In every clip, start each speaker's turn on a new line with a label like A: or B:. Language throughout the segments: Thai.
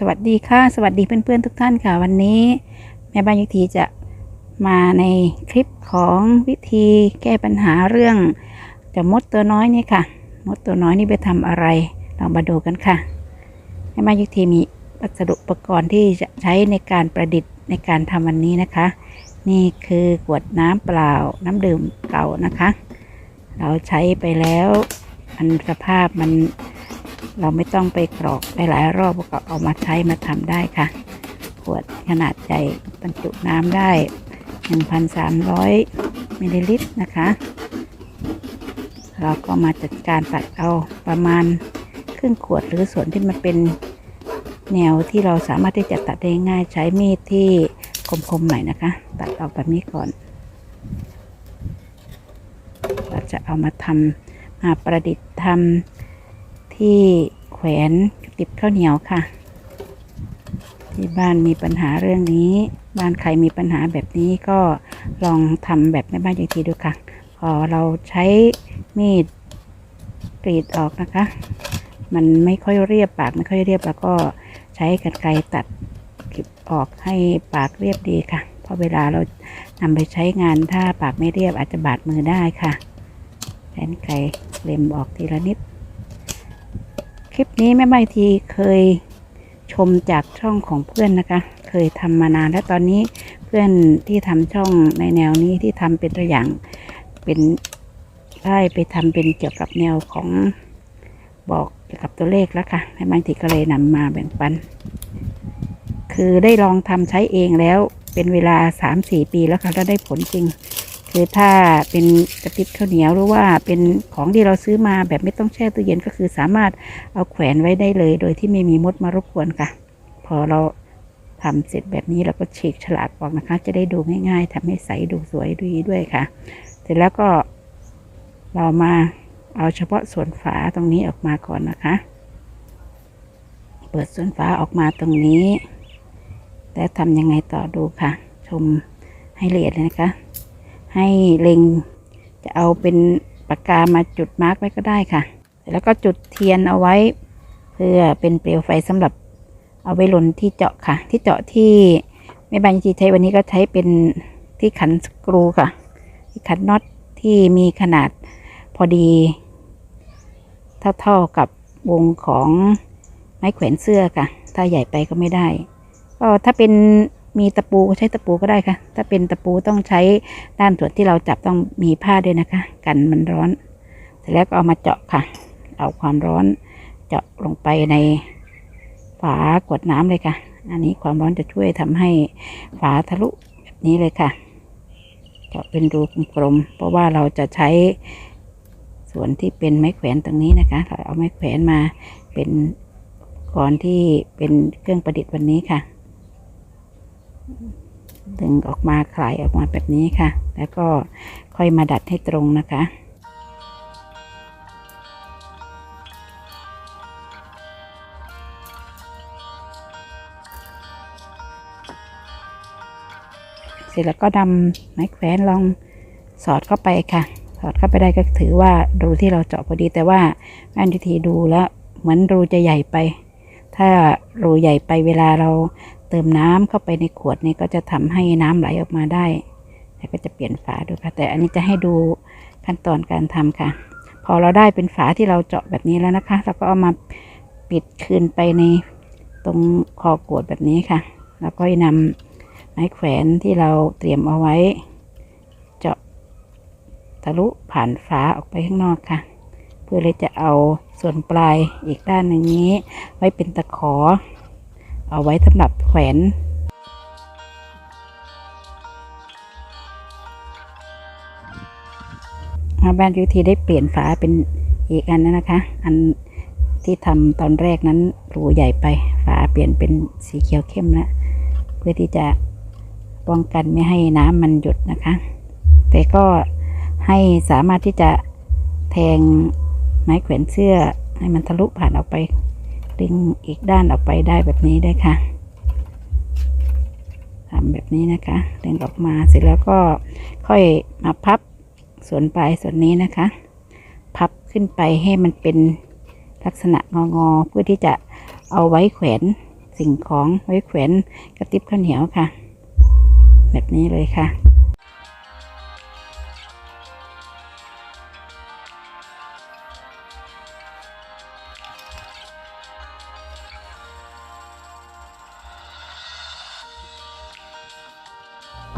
A: สวัสดีค่ะ สวัสดีเพื่อนๆทุกท่านค่ะ วันนี้ แม่บ้านยุทธีจะมาในคลิปของวิธีแก้ปัญหาเรื่องจะมดตัวน้อยนี่ค่ะ มดตัวน้อยนี่ไปทำอะไร เรามาดูกันค่ะแม่บ้านยุทธีมีวัสดุอุปกรณ์ที่จะใช้ในการประดิษฐ์ในการทำวันนี้นะคะ นี่คือขวดน้ำเปล่า น้ำดื่มเก่านะคะ เราใช้ไปแล้วมันสภาพมัน เราไม่ต้องไปกรอกไปหลายรอบก็เอามาใช้มาทำได้ค่ะ ขวดขนาดใหญ่บรรจุน้ำได้ 1,300มิลลิลิตรนะคะ เราก็มาจัดการตัดเอาประมาณครึ่งขวดหรือส่วนที่มันเป็นแนวที่เราสามารถที่จะตัดได้ง่ายใช้มีดที่คมๆหน่อยนะคะ ตัดออกแบบนี้ก่อน เราจะเอามาทำมาประดิษฐ์ทำ ที่แขวนติบข้าวเหนียวค่ะ ที่บ้านมีปัญหาเรื่องนี้ บ้านใครมีปัญหาแบบนี้ก็ลองทำแบบแม่บ้านอย่างทีดูค่ะพอเราใช้มีดกรีดออกนะคะ มันไม่ค่อยเรียบปากไม่ค่อยเรียบแล้วก็ใช้กรรไกรตัดกรีบออกให้ปากเรียบดีค่ะ เพราะเวลาเรานำไปใช้งานถ้าปากไม่เรียบอาจจะบาดมือได้ค่ะแขนไกรเล็มออกทีละนิด คลิปนี้แม่ใบทีเคยชมจากช่องของเพื่อนนะคะ เคยทำมานานแล้วตอนนี้เพื่อนที่ทำช่องในแนวนี้ที่ทำเป็นตัวอย่างเป็นได้ไปทำเป็นเกี่ยวกับแนวของบอกเกี่ยวกับตัวเลขแล้วค่ะแม่ใบทีก็เลยนำมาแบ่งปัน คือได้ลองทำใช้เองแล้วเป็นเวลา 3-4 ปีแล้วค่ะแล้วได้ผลจริง คือถ้าเป็นกระติบข้าวเหนียวหรือว่าเป็นของที่เราซื้อมาแบบไม่ต้องแช่ตู้เย็นก็คือสามารถเอาแขวนไว้ได้เลย โดยที่ไม่มีมดมารบกวนค่ะ พอเราทำเสร็จแบบนี้เราก็ฉีกฉลากออกนะคะ จะได้ดูง่าย ๆทำให้ใสดูสวยดีด้วยค่ะ เสร็จแล้วก็เรามาเอาเฉพาะส่วนฝาตรงนี้ออกมาก่อนนะคะ เปิดส่วนฝาออกมาตรงนี้ แล้วทำยังไงต่อดูค่ะ ชมให้ละเอียดเลยนะคะ ให้เล็ง จะเอาเป็นปากกามาจุดมาร์กไว้ก็ได้ค่ะ แล้วก็จุดเทียนเอาไว้ เพื่อเป็นเปลวไฟสำหรับเอาไว้หล่นที่เจาะค่ะ ที่เจาะที่แม่บานจีใช้วันนี้ก็ใช้เป็นที่ขันสกรูค่ะ ที่ขันน็อตที่มีขนาดพอดีเท่าๆกับวงของไม้แขวนเสื้อค่ะ ถ้าใหญ่ไปก็ไม่ได้ ก็ถ้าเป็น มีตะปูใช้ตะปูก็ได้ค่ะ ถ้าเป็นตะปูต้องใช้ด้านส่วนที่เราจับต้องมีผ้าด้วยนะคะ กันมันร้อน เสร็จแล้วก็เอามาเจาะค่ะ เอาความร้อนเจาะลงไปในฝากดน้ำเลยค่ะ อันนี้ความร้อนจะช่วยทำให้ฝาทะลุแบบนี้เลยค่ะ เจาะเป็นรูกลมๆเพราะว่าเราจะใช้ส่วนที่เป็นไม้แขวนตรงนี้นะคะ เราเอาไม้แขวนมาเป็นก่อนที่เป็นเครื่องประดิษฐ์วันนี้ค่ะ ดึงออกมาคลายออกมาแบบนี้ค่ะ แล้วก็ค่อยมาดัดให้ตรงนะคะเสร็จแล้วก็นำไม้แขวนลองสอดเข้าไปค่ะ สอดเข้าไปได้ก็ถือว่ารูที่เราเจาะพอดีแต่ว่าอันทีดูแล้วเหมือนรูจะใหญ่ไป ถ้ารูใหญ่ไปเวลาเรา ติมน้ำเข้าไปในขวดนี้ก็จะทำให้น้ำไหลออกมาได้ แล้วก็จะเปลี่ยนฝาดูค่ะ แต่อันนี้จะให้ดูขั้นตอนการทำค่ะ พอเราได้เป็นฝาที่เราเจาะแบบนี้แล้วนะคะ เราก็เอามาปิดคืนไปในตรงคอขวดแบบนี้ค่ะ แล้วก็นำไม้แขวนที่เราเตรียมเอาไว้ เจาะทะลุผ่านฝาออกไปข้างนอกค่ะ เพื่อเลยจะเอาส่วนปลายอีกด้านหนึ่งนี้ ไว้เป็นตะขอ เอาไว้สำหรับแขวนอาแบนยูทีได้เปลี่ยนฝาเป็นอีกอันนั้นนะคะ อันที่ทำตอนแรกนั้นรูใหญ่ไปฝาเปลี่ยนเป็นสีเขียวเข้มแล้วเพื่อที่จะป้องกันไม่ให้น้ำมันหยุดนะคะ แต่ก็ให้สามารถที่จะแทงไม้แขวนเสื้อให้มันทะลุผ่านออกไป ดึงอีกด้านออกไปได้แบบนี้ได้ค่ะทำแบบนี้นะคะดึงออกมาเสร็จแล้วก็ค่อยมาพับส่วนปลายส่วนนี้นะคะ พับขึ้นไปให้มันเป็นลักษณะงองอๆเพื่อที่จะเอาไว้แขวนสิ่งของไว้แขวนกระติบข้าวเหนียวค่ะ แบบนี้เลยค่ะ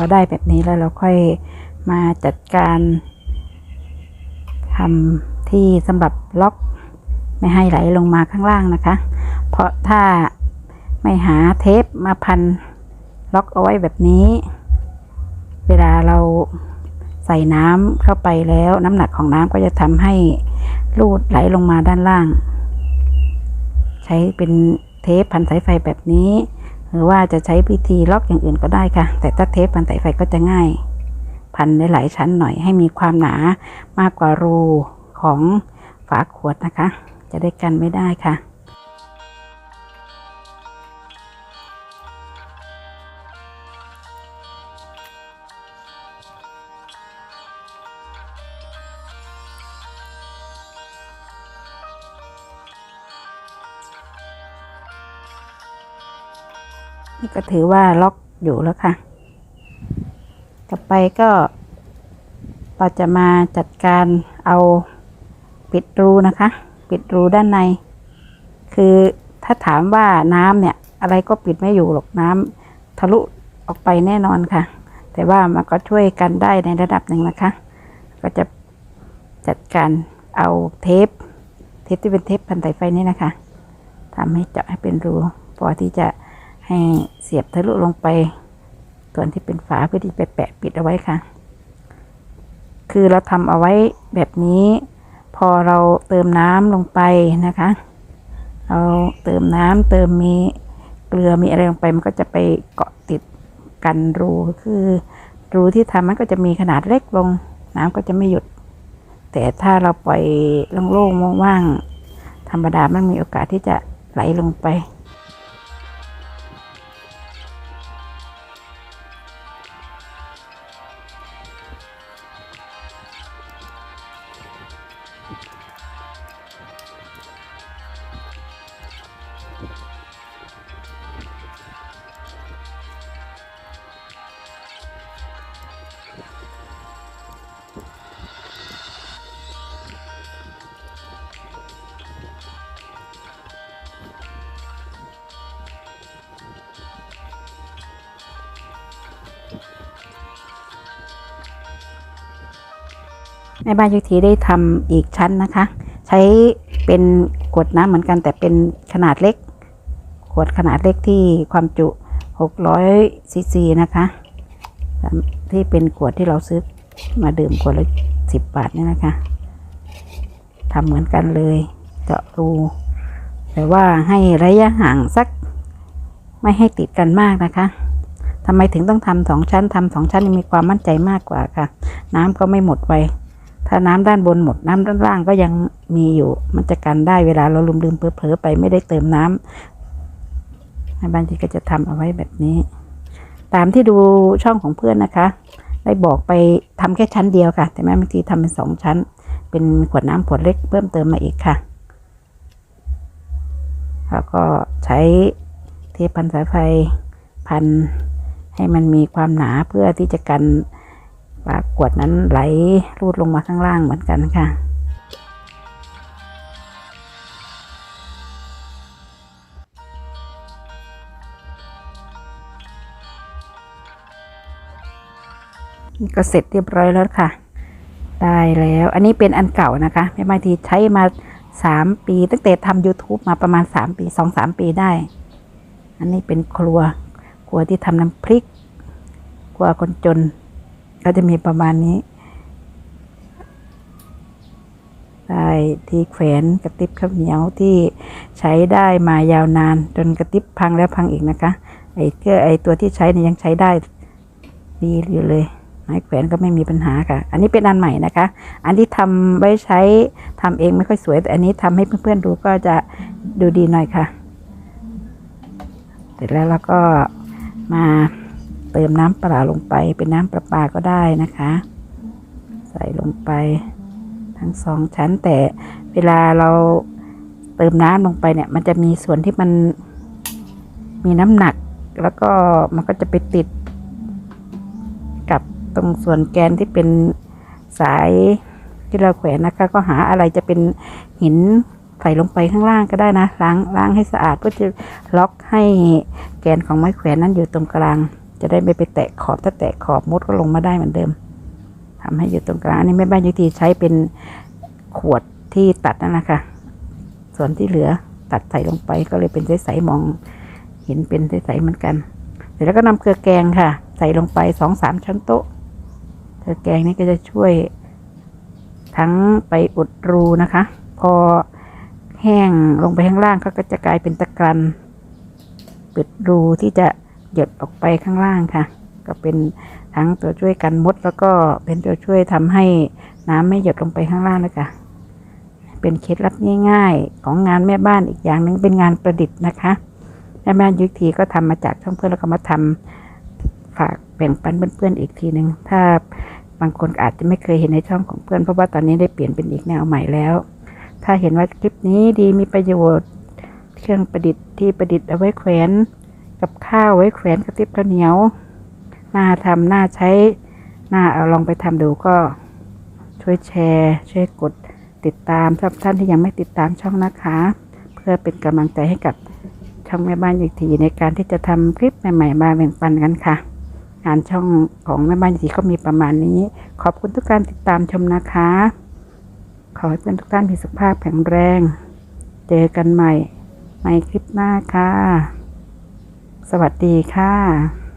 A: พอได้แบบนี้แล้วเราค่อยมาจัดการทำที่สำหรับล็อกไม่ให้ไหลลงมาข้างล่างนะคะ เพราะถ้าไม่หาเทปมาพันล็อกเอาไว้แบบนี้ เวลาเราใส่น้ำเข้าไปแล้วน้ำหนักของน้ำก็จะทำให้ลูดไหลลงมาด้านล่าง ใช้เป็นเทปพันสายไฟแบบนี้ หรือว่าจะใช้พิธีล็อกอย่างอื่นก็ได้ค่ะ แต่ถ้าเทปพันสายไฟก็จะง่าย พันในหลายชั้นหน่อยให้มีความหนามากกว่ารูของฝาขวดนะคะ จะได้กันไม่ได้ค่ะ ก็ถือว่าล็อกอยู่แล้วค่ะ ต่อไปก็เราจะมาจัดการเอาปิดรูนะคะ ปิดรูด้านใน คือถ้าถามว่าน้ำเนี่ยอะไรก็ปิดไม่อยู่หรอกน้ำทะลุออกไปแน่นอนค่ะ แต่ว่ามันก็ช่วยกันได้ในระดับหนึ่งนะคะ ก็จะจัดการเอาเทป เทปที่เป็นเทปพันสายไฟนี่นะคะทำให้เจาะให้เป็นรูพอที่จะ ให้เสียบทะลุลงไปส่วนที่เป็นฝาเพื่อที่ไปแปะปิดเอาไว้ค่ะ คือเราทำเอาไว้แบบนี้ พอเราเติมน้ำลงไปนะคะเราเติมน้ำเติมมีเกลือมีอะไรลงไปมันก็จะไปเกาะติดกันรูคือรูที่ทำมันก็จะมีขนาดเล็กลง น้ำก็จะไม่หยุด แต่ถ้าเราปล่อยโล่งๆว่างๆธรรมดามันมีโอกาสที่จะไหลลงไป ม่บ้านยุทธีได้ทำอีกชั้นนะคะ ใช้เป็นขวดน้ำเหมือนกันแต่เป็นขนาดเล็ก ขวดขนาดเล็กที่ความจุ600ซีซีนะคะที่เป็นขวดที่เราซื้อมาดื่มขวดละ10บาทเนี่ยนะคะทำเหมือนกันเลย เจาะรู แต่ว่าให้ระยะห่างสัก ไม่ให้ติดกันมากนะคะทำไมถึงต้องทำสองชั้นทำสองชั้นมีความมั่นใจมากกว่าค่ะ น้ำก็ไม่หมดไว ถ้าน้ำด้านบนหมดน้ำด้านล่างก็ยังมีอยู่ มันจะกันได้เวลาเราลืมลืมๆเผลอๆไปไม่ได้เติมน้ำในบางทีก็จะทำเอาไว้แบบนี้ ตามที่ดูช่องของเพื่อนนะคะ ได้บอกไปทำแค่ชั้นเดียวค่ะ แต่แม่บางทีทำเป็นสองชั้น เป็นขวดน้ำขวดเล็กเพิ่มเติมมาอีกค่ะแล้วก็ใช้เทปพันสายไฟพันให้มันมีความหนาเพื่อที่จะกัน ฝาขวดนั้นไหลรูดลงมาข้างล่างเหมือนกันค่ะ นี่ก็เสร็จเรียบร้อยแล้วค่ะ ได้แล้วอันนี้เป็นอันเก่านะคะแม่ไม้ทีใช้มาสามปี ตั้งแต่ทำ YouTube มาประมาณสามปีสองสามปีได้ อันนี้เป็นครัวครัวที่ทำน้ำพริกครัวคนจน ก็จะมีประมาณนี้ได้ที่แขวนกระติบข้าวเหนียวที่ใช้ได้มายาวนาน จนกระติบพังแล้วพังอีกนะคะไอ้เกือไอ้ตัวที่ใช้เนี่ยยังใช้ได้ดีอยู่เลยไม้แขวนก็ไม่มีปัญหาค่ะ อันนี้เป็นอันใหม่นะคะ อันที่ทำไว้ใช้ทำเองไม่ค่อยสวย แต่อันนี้ทำให้เพื่อนๆดูก็จะดูดีหน่อยค่ะ เสร็จแล้วเราก็มา ติมน้ำเปล่าลงไป เป็นน้ำประปาก็ได้นะคะ ใส่ลงไป ทั้งสองชั้นแต่เวลาเราเติมน้ำลงไปเนี่ย มันจะมีส่วนที่มันมีน้ำหนัก แล้วก็มันก็จะไปติด กับตรงส่วนแกนที่เป็นสายที่เราแขวนนะคะ ก็หาอะไรจะเป็นหินใส่ลงไปข้างล่างก็ได้นะล้างล้างให้สะอาดเพื่อจะล็อกให้แกนของไม้แขวนนั้นอยู่ตรงกลาง จะได้ไม่ไปแตะขอบถ้าแตะขอบมดก็ลงมาได้เหมือนเดิมทำให้อยู่ตรงกลางอันนี้แม่บ้านยุติใช้เป็นขวดที่ตัดนั่นนะคะส่วนที่เหลือตัดใส่ลงไปก็เลยเป็นใสๆมองเห็นเป็นใสๆเหมือนกัน เสร็จแล้วก็นำเกลือแกงค่ะ ใส่ลงไปสองสามช้อนโต๊ะเกลือแกงนี่ก็จะช่วย ทั้งไปอุดรูนะคะ พอแห้งลงไปข้างล่างก็จะกลายเป็นตะกรันปิดรูที่จะ หยดออกไปข้างล่างค่ะ ก็เป็นทั้งตัวช่วยกันมด แล้วก็เป็นตัวช่วยทำให้น้ำไม่หยดลงไปข้างล่างนะคะเป็นเคล็ดลับง่ายๆ ของงานแม่บ้านอีกอย่างหนึ่งเป็นงานประดิษฐ์นะคะแม่บ้านยุคทีก็ทำมาจากช่องเพื่อนแล้วก็มาทำฝากแบ่งปันเพื่อนๆอีกทีหนึ่งถ้าบางคนอาจจะไม่เคยเห็นในช่องของเพื่อน เพราะว่าตอนนี้ได้เปลี่ยนเป็นอีกแนวใหม่แล้ว ถ้าเห็นว่าคลิปนี้ดีมีประโยชน์ เครื่องประดิษฐ์ที่ประดิษฐ์เอาไว้แขวน กับข้าวไว้แขวนกระติบข้าวเหนียวน่าทำน่าใช้น่าเอาลองไปทำดูก็ช่วยแชร์ ช่วยกดติดตามสำหรับท่านที่ยังไม่ติดตามช่องนะคะ เพื่อเป็นกำลังใจให้กับช่องแม่บ้านอีกทีในการที่จะทำคลิปใหม่ๆมาแบ่งปันกันค่ะงานช่องของแม่บ้านอีกทีก็มีประมาณนี้ ขอบคุณทุกการติดตามชมนะคะ ขอให้เพื่อนทุกท่านมีสุขภาพแข็งแรง เจอกันใหม่ในคลิปหน้าค่ะ สวัสดีค่ะ